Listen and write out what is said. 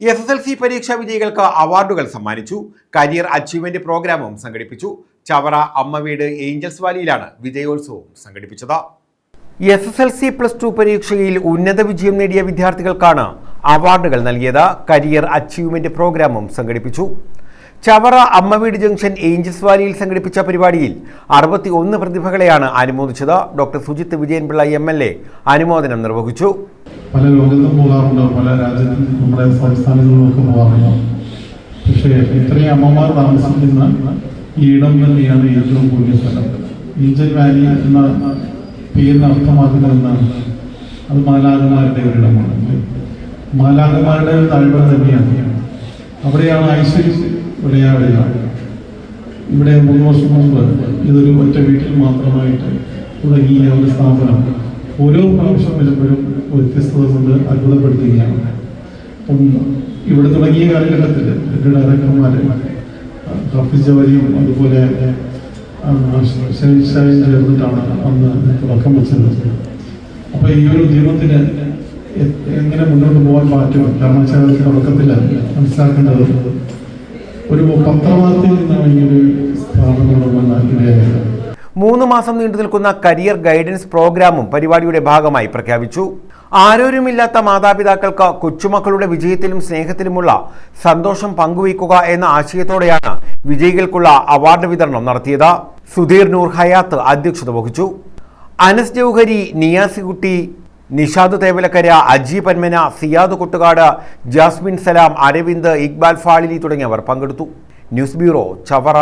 S S L C പരീക്ഷാ വിജയികൾക്ക് അവാർഡുകൾ സമ്മാനിച്ചു. കരിയർ അച്ചീവ്മെന്റ് പ്രോഗ്രാമും സംഘടിപ്പിച്ചു. ചവറ അമ്മവീട് ഏഞ്ചൽസ് വാലിയിലാണ് വിജയോത്സവം സംഘടിപ്പിച്ചത്. S S L C plus two പരീക്ഷയിൽ ഉന്നത വിജയം നേടിയ വിദ്യാർത്ഥികൾക്കാണ് അവാർഡുകൾ നൽകിയത്. കരിയർ അച്ചീവ്മെന്റ് പ്രോഗ്രാമും സംഘടിപ്പിച്ചു. ചവറ അമ്മവീട് ജംഗ്ഷൻ ഏഞ്ചൽസ് വാലിയിൽ സംഘടിപ്പിച്ച പരിപാടിയിൽ അറുപത്തി ഒന്ന് പ്രതിഭകളെയാണ് അനുമോദിച്ചത്. Doctor Sujith Vijayanpillai M L A അനുമോദനം നിർവഹിച്ചു. പല ലോകത്തും പോകാറുണ്ട് പല രാജ്യത്തും നമ്മുടെ സംസ്ഥാനങ്ങളിലൊക്കെ പോകാറുണ്ട്. പക്ഷേ ഇത്രയും അമ്മമാർ താമസിക്കുന്ന ഈ ഇടം തന്നെയാണ് ഏറ്റവും പുണ്യ സ്ഥലം. ഇഞ്ചൻ വാലി എന്ന പേരിന് അർത്ഥമാക്കുന്നത് എന്താണ് അത് മാലാകമാരുടെ ഒരിടമാണ്. മാലാകമാരുടെ ഒരു താഴ്വര തന്നെയാണ്. അവിടെയാണ് ഐശ്വര്യം വിളയാടുക ഇവിടെ മൂന്ന് വർഷം മുമ്പ് ഇതൊരു ഒറ്റ വീട്ടിൽ മാത്രമായിട്ട് തുടങ്ങിയ ഒരു സ്ഥാപനം ഓരോ പ്രാവശ്യം വരുമ്പോഴും വ്യത്യസ്തത കൊണ്ട് അത്ഭുതപ്പെടുത്തുകയാണ്. അപ്പം ഇവിടെ തുടങ്ങിയ കാലഘട്ടത്തിൽ എന്റെ ഡയറക്ടർമാർ ഹഫീസ് ജവലിയും അതുപോലെ ഷെയ്ഷായും ചേർന്നിട്ടാണ് അന്ന് തുടക്കം വെച്ചത്. അപ്പോൾ ഈ ഒരു ഉദ്യമത്തിന് എങ്ങനെ മുന്നോട്ട് പോകാൻ പറ്റും? കാരണം വെച്ചാൽ തുടക്കത്തിൽ മനസ്സിലാക്കേണ്ടത് ഒരു പത്രവാർത്തയിൽ നിന്നാണ് ഈ ഒരു മൂന്ന് മാസം നീണ്ടു നിൽക്കുന്ന കരിയർ ഗൈഡൻസ് പ്രോഗ്രാമും പരിപാടിയുടെ ഭാഗമായി പ്രഖ്യാപിച്ചു. ആരോരുമില്ലാത്ത മാതാപിതാക്കൾക്ക് കൊച്ചുമക്കളുടെ വിജയത്തിലും സ്നേഹത്തിലുമുള്ള സന്തോഷം പങ്കുവയ്ക്കുക എന്ന ആശയത്തോടെയാണ് വിജയികൾക്കുള്ള അവാർഡ് വിതരണം നടത്തിയത്. സുധീർ നൂർ ഹയാത്ത് അധ്യക്ഷത വഹിച്ചു. അനസ് ജൗഹരി നിയാസികുട്ടി നിഷാദ് തേവലക്കര അജി പന്മന സിയാദ് കുട്ടുകാട് ജാസ്മിൻ സലാം അരവിന്ദ് ഇക്ബാൽ ഫാളിലി തുടങ്ങിയവർ പങ്കെടുത്തു. News bureau Chavara.